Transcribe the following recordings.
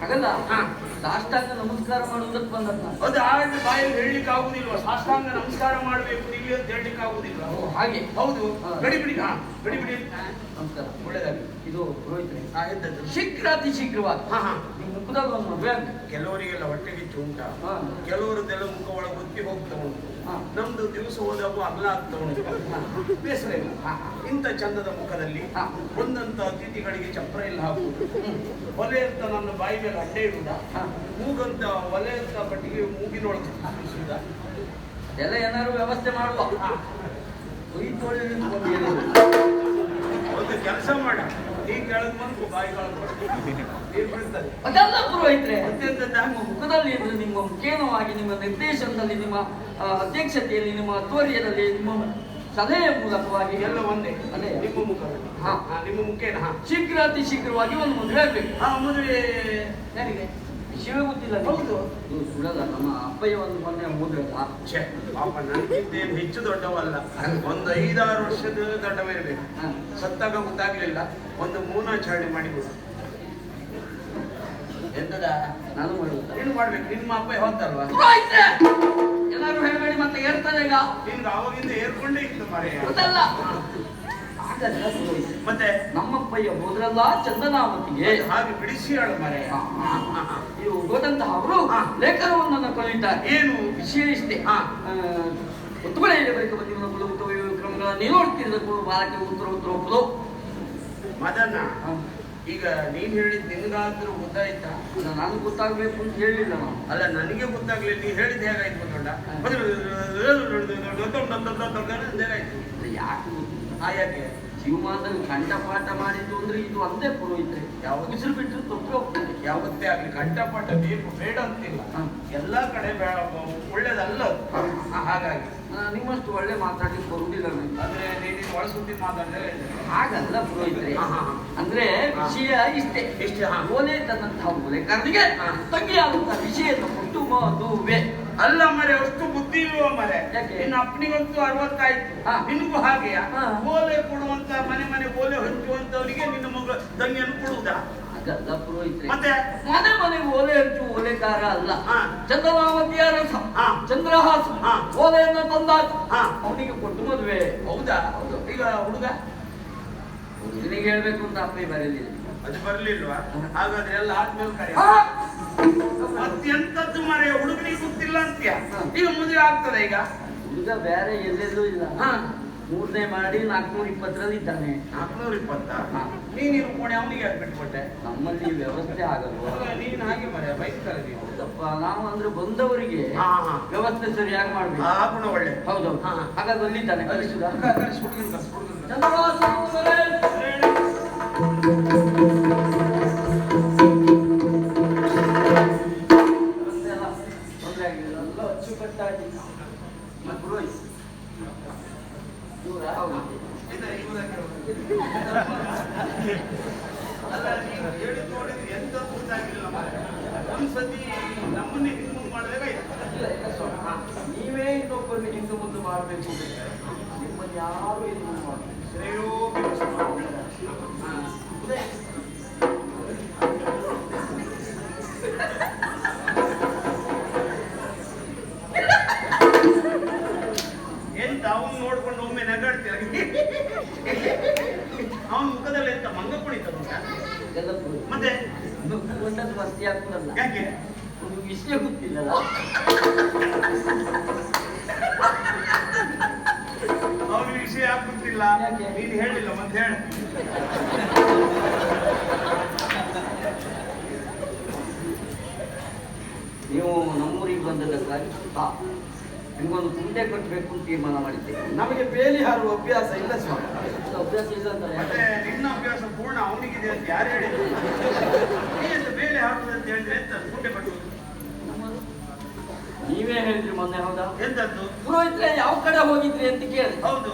ಹಾಗಲ್ಲ. ಸಾಷ್ಟಾಂಗ ನಮಸ್ಕಾರ ಮಾಡುವುದಕ್ಕೆ ಬಂದದ್ದ ಅದು ಬಾಯಲ್ಲಿ ಹೇಳಲಿಕ್ಕೆ ಆಗುದಿಲ್ವಾ? ಸಾಷ್ಟಾಂಗ ನಮಸ್ಕಾರ ಮಾಡಬೇಕು ಇಲ್ಲಿ ಅಂತ ಹೇಳಲಿಕ್ಕೆ ಆಗುದಿಲ್ಲ. ಹಾಗೆ? ಹೌದು. ಗಡಿ ಬಿಡಿ ಹಾ ಗಡಿ ಬಿಡಿ ನಮಸ್ಕಾರ. ಒಳ್ಳೇದಾಗಿ ಇದು ಎಂತದ್ದು? ಶೀಘ್ರ ಅತಿ ಶೀಘ್ರವಾಗಿ. ಹಾ ಹಾ. ಮುಖದಲ್ಲಿ ಒಂದು ಕೆಲವರಿಗೆಲ್ಲ ಹೊಟ್ಟೆ ಬಿಚ್ಚು ಉಂಟಾ. ಕೆಲವರದ್ದೆಲ್ಲ ಮುಖ ಒಳಗೆ ಒತ್ತಿ ಹೋಗ್ತಾ ಉಂಟು. ನಮ್ದು ದಿವಸ ಹೋದಾಗ ಅಗಲ ಆಗ್ತಾ ಉಂಟು. ಬೇಸರ ಇಲ್ಲ. ಇಂಥ ಚಂದದ ಮುಖದಲ್ಲಿ ಒಂದಂತ ಬಂದಂತ ಅತಿಥಿಗಳಿಗೆ ಚಪ್ರ ಇಲ್ಲ ಹಾಕುವುದು. ಒಲೆ ಅಂತ ನನ್ನ ಬಾಯಿ ಮೇಲೆ ಅಡ್ಡೆ ಇಡುವುದ. ಮೂಗಂತ ಒಲೆ ಅಂತ ಪಟ್ಟಿಗೆ ಮೂಗಿನೊಳಗೆ ಹಾಕಿಸುವುದ ಎಲ್ಲ ಏನಾದ್ರು ವ್ಯವಸ್ಥೆ ಮಾಡುವ. ಒಂದು ಕೆಲಸ ಮಾಡ. ಅದೆಲ್ಲ ಪುರೋಹಿತರೆ ಅತ್ಯಂತ ನಿಮ್ಮ ಮುಖದಲ್ಲಿ ಇದ್ರೆ ನಿಮ್ಮ ಮುಖೇನವಾಗಿ ನಿಮ್ಮ ನಿರ್ದೇಶನದಲ್ಲಿ ನಿಮ್ಮ ಅಧ್ಯಕ್ಷತೆಯಲ್ಲಿ ನಿಮ್ಮ ಅಧ್ವರ್ಯದಲ್ಲಿ ನಿಮ್ಮ ಸಲಹೆಯ ಮೂಲಕವಾಗಿ ಎಲ್ಲ ಒಂದೇ ಅದೇ. ನಿಮ್ಮ ಮುಖ ಹಾ. ನಿಮ್ಮ ಮುಖೇನ ಹಾ. ಶೀಘ್ರ ಅತಿ ಶೀಘ್ರವಾಗಿ ಒಂದು ಮದುವೆ ಹೇಳ್ಬೇಕು ಆ ಮದುವೆ ಯಾರಿಗೆ ವಿಷಯವೇ ಗೊತ್ತಿಲ್ಲ. ಹೌದು. ಇದು ಸುಳ್ಳಲ್ಲ ನಮ್ಮ ಅಪ್ಪಯ್ಯ ಒಂದು ಮೊನ್ನೆ ಹೋದ್ರಲ್ಲ. ಛೇ ಪಾಪ ನನಗಿದ್ದೇನು ಹೆಚ್ಚು ದೊಡ್ಡವಲ್ಲ. ಒಂದು ಐದಾರು ವರ್ಷದ ದೊಡ್ಡವಿರಬೇಕು ಹಾ. ಸತ್ತಾಗ ಗೊತ್ತಾಗ್ಲಿಲ್ಲ. ಒಂದು ಮೂನಾಚರಣೆ ಮಾಡಿಬಿಡು ಎಂತದ? ನಾನು ಮಾಡುವುದ ಏನು ಮಾಡ್ಬೇಕು. ನಿಮ್ಮ ಅಪ್ಪ ಹೋಗ್ತಾರಲ್ವಾ? ಎಲ್ಲರೂ ಹೇಳ್ಬೇಡಿ ಮತ್ತೆ ಏರ್ತಾರೆ ಈಗ? ನಿಮ್ದು ಅವಾಗಿಂದ ಏರ್ಕೊಂಡೇ ಇತ್ತು ಮರೆಯ ಗೊತ್ತಲ್ಲ. ಮತ್ತೆ ನಮ್ಮಪ್ಪಯ್ಯ ಹೋದ್ರಲ್ಲ ಚಂದನಾವತಿಗೆ ಹಾಗೆ ಬಿಡಿಸಿ ಹೇಳು ಮರೆ ನೀವು ಇದು ಹೋದಂತಹ ಅವರು ಲೇಖನವನ್ನು ಕಲಿತಾರೆ ಏನು ವಿಷಯ ಇಷ್ಟೇ ಹಾ. ಉತ್ತಮಳೆಯ ಬಳಿಕ ಬಂದಿರುವ ಕುಲಭೂತ ಕ್ರಮಗಳನ್ನು ನೋಡ್ತಿರಬೇಕು ಬಾಲಕ್ಕೆ ಉತ್ತರ ಉತ್ತರ ಒಪ್ಪಲು ಮದನ ಈಗ ನೀನ್ ಹೇಳಿದ್ ನಿನ್ಗಾದ್ರೂ ಗೊತ್ತಾಯ್ತಾ ನಾನು ಗೊತ್ತಾಗ್ಬೇಕು ಅಂತ ಹೇಳಿಲ್ಲ ನಾನು ಅಲ್ಲ ನನಗೆ ಗೊತ್ತಾಗ್ಲಿ ನೀ ಹೇಳಿದ್ ಹೇಗಾಯ್ತು ದೊಡ್ಡ ಯಾಕೆ ಗೊತ್ತಿಲ್ಲ ಆ ಯಾಕೆ ಜೀವಮಾನದಲ್ಲಿ ಕಂಠಪಾಠ ಮಾಡಿದ್ದು ಅಂದ್ರೆ ಇದು ಅಂದೇ ಪುರೋಹಿತ್ರೆ ಯಾವ ಉಸಿರು ಬಿಟ್ಟರು ತೊಂದರೆ ಹೋಗ್ತದೆ ಯಾವತ್ತೇ ಆಗಲಿ ಕಂಠಪಾಠ ಬೇಕು ಬೇಡ ಅಂತಿಲ್ಲ. ಎಲ್ಲ ಕಡೆ ಬೇಡ ಒಳ್ಳೇದಲ್ಲ ಹಾಗಾಗಿ. ನಿಮ್ಮಷ್ಟು ಒಳ್ಳೆ ಮಾತಾಡ್ಲಿಕ್ಕೆ ಬರುವುದಿಲ್ಲ ನನಗೆ ಅಂದ್ರೆ ನೀನು ಒಳಸುದ್ದಿ ಮಾತಾಡಿದ್ರೆ ಹಾಗಲ್ಲ ಪುರೋಹಿತ್ರೆ. ಅಂದ್ರೆ ವಿಷಯ ಇಷ್ಟೇ. ಇಷ್ಟೇ. ಓಲೆ ತನ್ನಂತಹ ಓಲೆಕಾರನಿಗೆ ತಂಗಿ ಆಗುತ್ತ ವಿಷಯದ ಕೊಟ್ಟು ಮದುವೆ ಅಲ್ಲ ಮರೆ ಅಷ್ಟು ಬುದ್ಧಿ ಇಲ್ವ ಮರೆ? ಯಾಕೆ? ನಿನ್ನ ಅಪ್ಪನಿಗಂತೂ ಅರವತ್ತಾಯ್ತು. ನಿನಗೂ ಹಾಗೆಯಾ. ಓಲೆ ಕೊಡುವಂತ ಮನೆ ಮನೆ ಓಲೆ ಹಂಚುವಂತವರಿಗೆ ನಿನ್ನ ಮಗ ತಂಗಿಯನ್ನು ಕೊಡುವುದಾ? ಮತ್ತೆ? ಮನೆ ಮನೆಗೆ ಓಲೆ ಹಂಚು ಓಲೆಕಾರ ಅಲ್ಲ. ಚಂದ್ರಮಾವತಿಯ ರಸ. ಚಂದ್ರಹಾಸ. ಓಲೆಯನ್ನು ತಂದಾತ. ಅವನಿಗೆ ಕೊಟ್ಟು ಮದುವೆ. ಹೌದಾ? ಈಗ ಹುಡುಗ? ನಿನಗೆ ಹೇಳ್ಬೇಕು ಅಂತ ಅಪ್ಪ ಬರಲಿಲ್ಲ ಅದು ಬರ್ಲಿಲ್ವಾ? ಹಾಗಾದ್ರೆ ಎಲ್ಲ ಆದ್ಮೇಲೆ ಕರೆ. ಅತ್ಯಂತದ್ದು ಮರೆಯ ಮರೆ ಹುಡುಗನಿಗೆ ಗೊತ್ತಿಲ್ಲ ಅಂತ್ಯ. ಈಗ ಮದುವೆ ಆಗ್ತದೆ ಈಗ? ಈಗ ಬೇರೆ ಎಲ್ಲೆಲ್ಲೂ ಇಲ್ಲ. ಹಾ. ಮೂರನೇ ಮಾಡಿ ನಾಲ್ಕನೂರ ಇಪ್ಪತ್ತರಲ್ಲಿ ಇದ್ದಾನೆ. ನಾಲ್ಕುನೂರ ಇಪ್ಪತ್ತ? ನೀನು ನೀನಿರು ಕೋಣೆ ಅವನಿಗೆ ಯಾಕೆ ಬಿಟ್ಕೊಟ್ಟೆ? ನಮ್ಮಲ್ಲಿ ವ್ಯವಸ್ಥೆ ಆಗಲ್ವಾ? ನೀನು ಹಾಗೆ ಮರೆ ಬೈತಾರೆ ನೀವು ಹೌದಪ್ಪ ನಾವು ಅಂದ್ರೆ ಬಂದವರಿಗೆ. ವ್ಯವಸ್ಥೆ ಸರಿಯಾಗಿ ಮಾಡ್ಬೇಕು. ಆ ಗುಣ ಒಳ್ಳೆ. ಹೌದು ಹಾ. ಹಾಗಾದ್ರೆ ಅಲ್ಲಿದ್ದಾನೆ ಕಳಿಸುದಾ? ಕ- ಕಳಿಸಿ ಹುಡುಗನ ನೀವು ನಮ್ಮನ್ನೇ ಹಿಂದೆ ಮುಂದೆ ಮಾಡಬೇಕು ನಿಮ್ಮನ್ನು ಯಾರು ಇದು ಮಾಡಬೇಕು ಶ್ರೇಯೋ ಎಂತ ಅವನ್ ನೋಡ್ಕೊಂಡು ಒಮ್ಮೆ ನಗಾಡ್ತೀರ ಅವನ ಮುಖದಲ್ಲಿ ಎಂತ ಮಂಗ ಕುಣಿತ ಎಲ್ಲ ಪುರೋಹಿತ. ಮತ್ತೆ ಇದು ಕೊಂಡದ್ದು ವಸ್ತಿ ಆಗ್ತದಲ್ಲ ಯಾಕೆ ಒಂದು ವಿಷಯ ಗೊತ್ತಿಲ್ಲಲ್ಲ ಅವನಿಗೆ ವಿಷಯ ಯಾಕೆ ಗೊತ್ತಿಲ್ಲ ಯಾಕೆ? ನೀನು ಹೇಳಿಲ್ಲ ಮತ್ತೆ ಹೇಳಿ. ನೀವು ನಮ್ಮೂರಿಗೆ ಬಂದದಕ್ಕಾಗಿ ನಿಮ್ಗೊಂದು ಕುಂಟೆ ಕಟ್ಟಬೇಕು ಅಂತ ತೀರ್ಮಾನ ಮಾಡಿದ್ದೇವೆ ನಮಗೆ ಬೇಲಿ ಹಾರುವ ಅಭ್ಯಾಸ ಇಲ್ಲ ಸ್ವಾಮಿ. ಅಭ್ಯಾಸ ಇಲ್ಲ ಅಂತಾರೆ ಮತ್ತೆ ನಿನ್ನ ಅಭ್ಯಾಸ ಪೂರ್ಣ ಅವನಿಗಿದೆ ಅಂತ ಯಾರು ಹೇಳಿದ್ರು ನೀ ಬೇಲಿ ಹಾರುವುದು ಅಂತ ಹೇಳಿದ್ರೆ ಎಂತ? ಕುಂಟೆ ಕಟ್ಟುವುದು. ನೀವೇ ಹೇಳಿದ್ರಿ ಮೊನ್ನೆ ಹೌದಾ? ಎಂತದ್ದು? ಪುರೋಹಿತ್ರೆ ಯಾವ ಕಡೆ ಹೋಗಿದ್ರಿ ಅಂತ ಕೇಳಿ. ಹೌದು.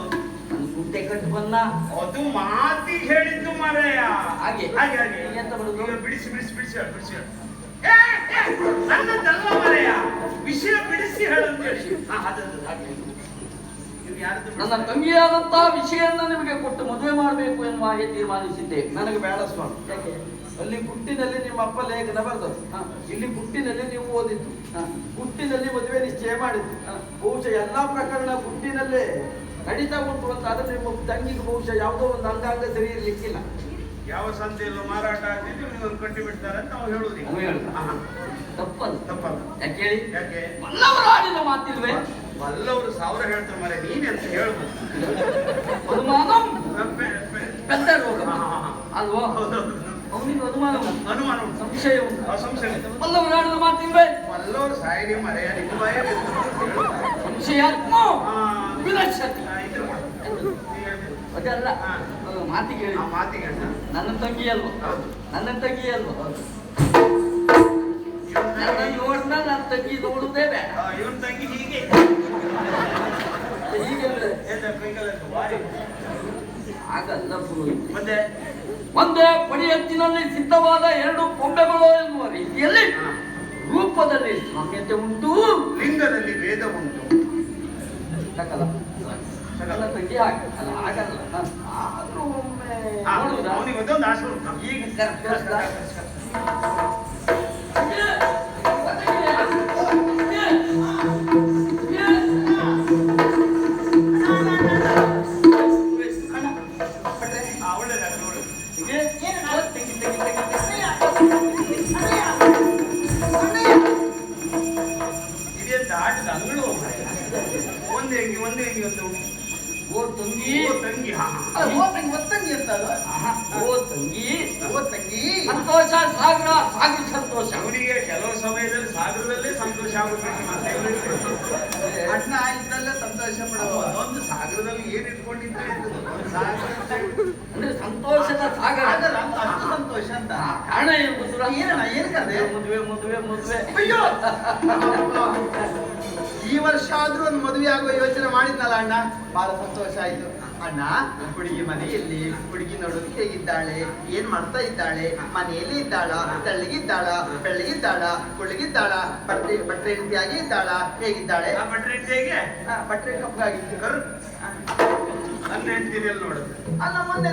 ಕಟ್ಟು ಬಂದ ಅದು ಮಾತಿ ಹೇಳಿದ್ದು ಮಾರಾಯ. ಹಾಗೆ. ಹಾಗೆ ಹಾಗೆ. ಎಂತ ಮಾಡುದು? ಬಿಡಿಸಿ ಬಿಡಿಸಿ ಬಿಡಿಸಿ ಹೇಳು ಬಿಡಿಸಿ ಹೇಳು. ನನ್ನದಲ್ಲ ಮಾರಾಯ? ವಿಷಯ ಬಿಡಿಸಿ ಹೇಳು ಅಂತ ಹೇಳಿ. ಹಾ ಹಾಗೆ. ನನ್ನ ತಂಗಿಯಾದಂತಹ ವಿಷಯನ್ನ ನಿಮಗೆ ಕೊಟ್ಟು ಮದುವೆ ಮಾಡಬೇಕು ಎನ್ನುವ ಹಾಗೆ ತೀರ್ಮಾನಿಸಿದ್ದೆ. ನನಗೆ ಬೇಡ ಸ್ವಾಮಿ. ಯಾಕೆ? ಅಲ್ಲಿ ಗುಟ್ಟಿನಲ್ಲಿ ನಿಮ್ಮ ಅಪ್ಪ ಲೇಖನ ಇಲ್ಲಿ ಗುಟ್ಟಿನಲ್ಲಿ ನೀವು ಓದಿದ್ದು. ಗುಟ್ಟಿನಲ್ಲಿ ಮದುವೆ ನಿಶ್ಚಯ ಮಾಡಿದ್ದು. ಬಹುಶಃ ಎಲ್ಲಾ ಪ್ರಕರಣ ಗುಟ್ಟಿನಲ್ಲೇ. ನಡೀತಾ ಉಂಟು ಅಂತ ಆದ್ರೆ ನಿಮ್ಮ ತಂಗಿಗೆ ಬಹುಶಃ ಯಾವುದೋ ಒಂದು ಅಂಗಾಂಗ ಸರಿ ಇರ್ಲಿಕ್ಕಿಲ್ಲ. ಯಾವ ಸಂತೆಯಲ್ಲೂ ಮಾರಾಟ ಆಗ್ತಿದ್ರು ನೀವು ಕಟ್ಟಿ ಬಿಡ್ತಾರೆ ಅಂತ ಅವ್ರು ಹೇಳುದು ಅವ್ರು ಹೇಳುದು. ಆಹಾ. ತಪ್ಪಲ್ಲ. ತಪ್ಪಲ್ಲ. ಯಾಕೆ ಹೇಳಿ? ಯಾಕೆ? ಮಲ್ಲವರು ಆಡಿದ ಮಾತಿಲ್ವೇ? ಬಲ್ಲವರು ಸಾವಿರ ಹೇಳ್ತಾರೆ ಮರೆ ನೀನೆ ಅಂತ ಹೇಳ್ಬೋದು ಅನುಮಾನಂ ಪೆದ್ದ ರೋಗ. ಹಾ, ಹಾ, ಹಾ. ಅಲ್ವಾ? ಹೌದೌದು. ಅವನಿಗೆ ಅನುಮಾನ ಉಂಟು. ಅನುಮಾನ ಉಂಟು. ಸಂಶಯ ಉಂಟು. ಅಸಂಶಯ ಮಲ್ಲವರು ಆಡಿದ ಮಾತಿಲ್ವೇ? ಬಲ್ಲವರು ಸಾಯಿರಿ ಮರೆಯ ನಿಮ್ಮ ಬಾಯಲ್ಲಿ ಸಂಶಯಾತ್ಮ. ವಿಲಕ್ಷತಿ ಆ, ಇದ್ರು ಮಾಡು. ನೀ ಹೇಳ್ಬೇಕು. ಅದಲ್ಲ ಮಾತಿಗೆ ಹೇಳಿ. ಆ ಮಾತಿಗೆ. ನನ್ನ ತಂಗಿ ಅಲ್ವ? ನನ್ನ ತಂಗಿ ಅಲ್ವ? ನನ್ನ ನೋಡ್ನ ನನ್ನ ತಂಗಿ ನೋಡುದೇ ಇವನ್ ತಂಗಿ ಹೀಗೆ. ಆಗಲ್ಲ ಮತ್ತೆ? ಒಂದೇ ಪಡಿಯತ್ತಿನಲ್ಲಿ ಸಿದ್ಧವಾದ ಎರಡು ಕೊಂಬೆಗಳು ಎನ್ನುವ ರೀತಿಯಲ್ಲಿ ರೂಪದಲ್ಲಿ ಸಾಮ್ಯತೆ ಉಂಟು. ಲಿಂಗದಲ್ಲಿ ಭೇದ ಉಂಟು. ತಂಗಿ ಆಗಲ್ಲ. ಆದ್ರೂ ಒಮ್ಮೆ ಈಗ ಕರೆಕ್ಟ್. ಸಂತೋಷ ಸಾಗರ ಸಾಗರ ಸಂತೋಷ. ಅವನಿಗೆ ಕೆಲವು ಸಮಯದಲ್ಲಿ ಸಾಗರದಲ್ಲೇ ಸಂತೋಷ ಆಗುತ್ತೆ ಅಣ್ಣ ಇದ್ರಲ್ಲೇ ಸಂತೋಷ ಪಡೋದು ಒಂದು ಸಾಗರದಲ್ಲಿ ಏನ್ ಇಟ್ಕೊಂಡಿದ್ರೆ ಸಾಗರ. ಅಂತ ಅಂದ್ರೆ ಸಂತೋಷದ ಸಾಗರ ಅಷ್ಟು ಸಂತೋಷ ಅಂತ. ಕಾರಣ ಏನು? ಏನಣ್ಣ, ಏನ್ ಕಥೆ? ಮದುವೆ ಮದುವೆ ಮದುವೆ. ಅಯ್ಯೋ! ಈ ವರ್ಷ ಆದ್ರೂ ಒಂದು ಮದುವೆ ಆಗುವ ಯೋಚನೆ ಮಾಡಿದ್ನಲ್ಲ ಅಣ್ಣ? ಬಹಳ ಸಂತೋಷ ಆಯ್ತು. ಅಣ್ಣ ಹುಡುಗಿ ಮನೆಯಲ್ಲಿ ಹುಡುಗಿ ನೋಡೋದು ಹೇಗಿದ್ದಾಳೆ? ಏನ್ ಮಾಡ್ತಾ ಇದ್ದಾಳೆ? ಮನೆಯಲ್ಲಿ ಇದ್ದಾಳ? ತಳ್ಳಿಗಿದ್ದಾಳ? ಬೆಳ್ಳಗಿದ್ದಾಳ ಕುಳ್ಳಗಿದ್ದಾಳ? ಬಟ್ಟೆ ಬಟ್ಟೆ ರೀತಿಯಾಗಿ ಇದ್ದಾಳ? ಹೇಗಿದ್ದಾಳೆ? ಹೇಗೆ ಆ, ಬಟ್ಟೆ ಕಪ್ಪಗಾಗಿತ್ತು ನೋಡುದು? ಅಲ್ಲ ಮುಂದೆ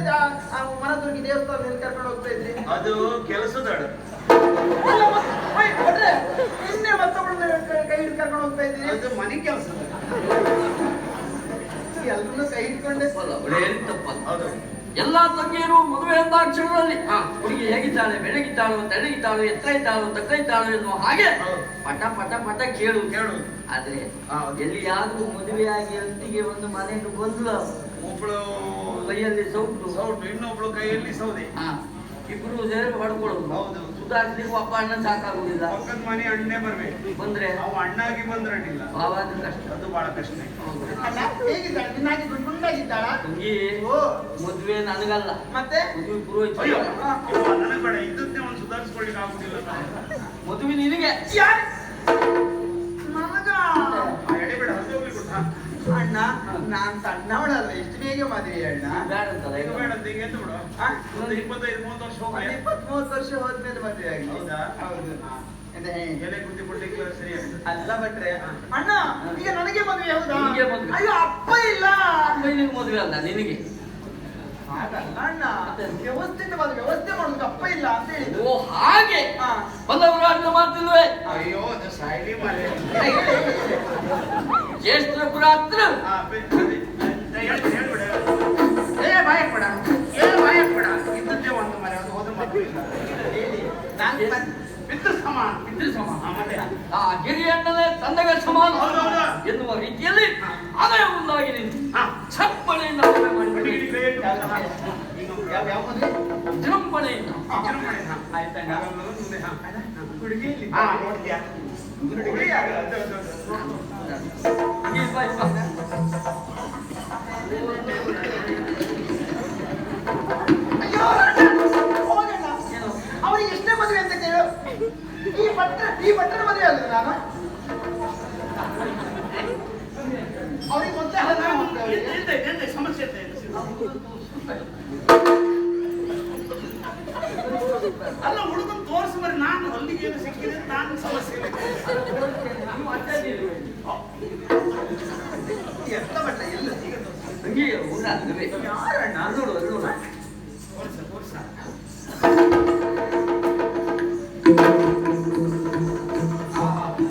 ಮನದುರ್ಗಿ ದೇವಸ್ಥಾನದಲ್ಲಿ ಕರ್ಕೊಂಡು ಹೋಗ್ತಾ ಇದ್ರಿ ಅದು ಕೆಲಸದ ಮತ್ತೊಬ್ಬಳನ್ನ ಕೈ ಹಿಡ್ಕೊಂಡು ಕರ್ಕೊಂಡು ಹೋಗ್ತಾ ಇದ್ರಿ ಅದು ಮನೆ ಕೆಲಸದ ಎಲ್ರನ್ನೂ ಕೈ ಹಿಡ್ಕೊಂಡೆ. ತಪ್ಪಲ್ಲ ಅವಳೇನು ತಪ್ಪಲ್ಲ ಹೌದು. ಎಲ್ಲಾ ತಂಗಿಯರು ಮದುವೆ ಅಂತ ಕ್ಷಣದಲ್ಲಿ ಹಾ ಹುಡುಗಿ ಹೇಗಿದ್ದಾಳೆ ಬೆಳಗಿದ್ದಾಳು ತೆಳಗಿದ್ದಾಳು ಎತ್ತರ ಇದ್ದಾಳು ತಕ್ಕ ಇದ್ದಾಳು ಎನ್ನುವ ಹಾಗೆ ಹೌದು. ಪಟ ಪಟ ಪಟ ಕೇಳು ಕೇಳು. ಆದ್ರೆ ಎಲ್ಲಿ ಯಾರು ಮದುವೆಯಾಗಿ ಅಂತಿಗೆ ಒಂದು ಮನೆಗೆ ಬಂದ್ಲು ಒಬ್ಳು ಕೈಯಲ್ಲಿ ಸೌಟು. ಸೌಟು ಇನ್ನೊಬ್ಳು ಕೈಯಲ್ಲಿ ಸೌದೆ. ಹಾ. ಇಬ್ರು ಸೇರಿ ಹೊಡ್ಕೊಳ್ಳೋದು. ಹೌದು. ಸುಧಾರಿಸ್ಲಿಕ್ಕೆ ಒಬ್ಬ ಅಣ್ಣ ಸಾಕಾಗುದಿಲ್ಲ ಪಕ್ಕದ ಮನೆ ಅಣ್ಣೆ ಬರ್ಬೇಕು. ಬಂದ್ರೆ? ಅವ ಅಣ್ಣಾಗಿ ಬಂದ್ರೆ ಅಡ್ಡಿಲ್ಲ ಭಾವಾದ ಕಷ್ಟ. ಅದು ಬಹಳ ಕಷ್ಟ. ಮದುವೆ ನನಗಲ್ಲ. ಮತ್ತೆ? ಮದುವೆ ಪುರೋಹಿತ. ಅಯ್ಯೋ ಇವ ನನಗೆ ಬೇಡ ಇದ್ದದ್ದೇ ಒಂದು ಸುಧಾರಿಸ್ಕೊಳ್ಳಿಕ್ಕೆ ಆಗುದಿಲ್ಲ ಮದುವೆ ನಿನಗೆ. ಯಾರ್? ನನಗ ಆ ಎಡೆ ಬೇಡ ಹದ್ದು ಹೋಗ್ಲಿ ಕೊಟ್ಟ ಅಣ್ಣ ನಾನ್ ಸಣ್ಣವಳಲ್ಲ ಎಷ್ಟು ಬೇಗ ಮದುವೆ ಅಣ್ಣ? ಬೇಡ ಬೇಡ ಅಂತ ಈಗ ಎಂತ ಬಿಡು. ಆ? ಒಂದು ಇಪ್ಪತ್ತೈದು ಮೂವತ್ತು ವರ್ಷ ಇಪ್ಪತ್ತ್ ಮೂವತ್ತು ವರ್ಷ ಹೋದ್ಮೇಲೆ ಮದುವೆ ಆಗಿ ಹೌದಾ? ಹೌದು. ಎಲೆ ಕೊಡ್ಲಿಕ್ಕೆ ಸರಿ ಅಲ್ಲ ಅಣ್ಣ ಈಗ ನನಗೆ ಮದುವೆ ಹೌದಾ? ನಿನಗೆ ಮದುವೆ. ಅಯ್ಯೋ ಅಪ್ಪ ಇಲ್ಲ. ನಿನಗೆ ಮದುವೆ ಅಲ್ಲ ನಿನಗೆ. ಅಣ್ಣ ವ್ಯವಸ್ಥೆ ಮದುವೆ ವ್ಯವಸ್ಥೆ ಮಾಡುದು ಅಪ್ಪ ಇಲ್ಲ ಅಂತ ಹೇಳಿದ್ರು ಓ ಹಾಗೆ? ಅಯ್ಯೋ ಸಾಯ್ಲಿ ಜ್ಯೇಷ್ಠ ಪುರಾತ್ರ. ಏ ಬಾಯಕ್ ಬೇಡ. ಏ ಬಾಯಕ್ ಬೇಡ. ಇದ್ದದ್ದೇ ಒಂದು ಮರೆ ಅದು ಪಿತೃ ಸಮಾನ ಪಿತೃ ಸಮಾನ. ಆ, ಮತ್ತೆ ಆ ಗಿರಿಯಣ್ಣನೇ ತಂದಗ ಸಮಾನ. ಎನ್ನುವ ರೀತಿಯಲ್ಲಿ ಆದಾಯ ಮುಂದಾಗಿ ನಿಂತು. ಚಪ್ಪಳೆಯಿಂದ ಆಮೇಲೆ ಮುಂದೆ, ಹುಡುಗಿ ನೋಡ್ತೀಯಾ? ಹುಡುಗಿ ಯಾರು? ಅದು, ಅದು, ಅದು. ಈ ಅಲ್ಲ ಹುಡುಗನ್ ತೋರಿಸಿ ಬರೀ ನಾನು ಅಲ್ಲಿಗೆ ಏನು ಸಿಕ್ಕಿದೆ ಅಂತ ನಾನು ಸಮಸ್ಯೆ ಇಲ್ಲ. ನೀವು ಅಡ್ಡ ನಿಲ್ಬೇಡಿ. ಆ, ಎಂತ ಬಟ್ಟ ಎಲ್ಲ ಹಂಗೆ ಉಂಟು ಯಾರಣ್ಣ ನೋಡು ಅದು ನೋಡು ತೋರ್ಸ ತೋರ್ಸ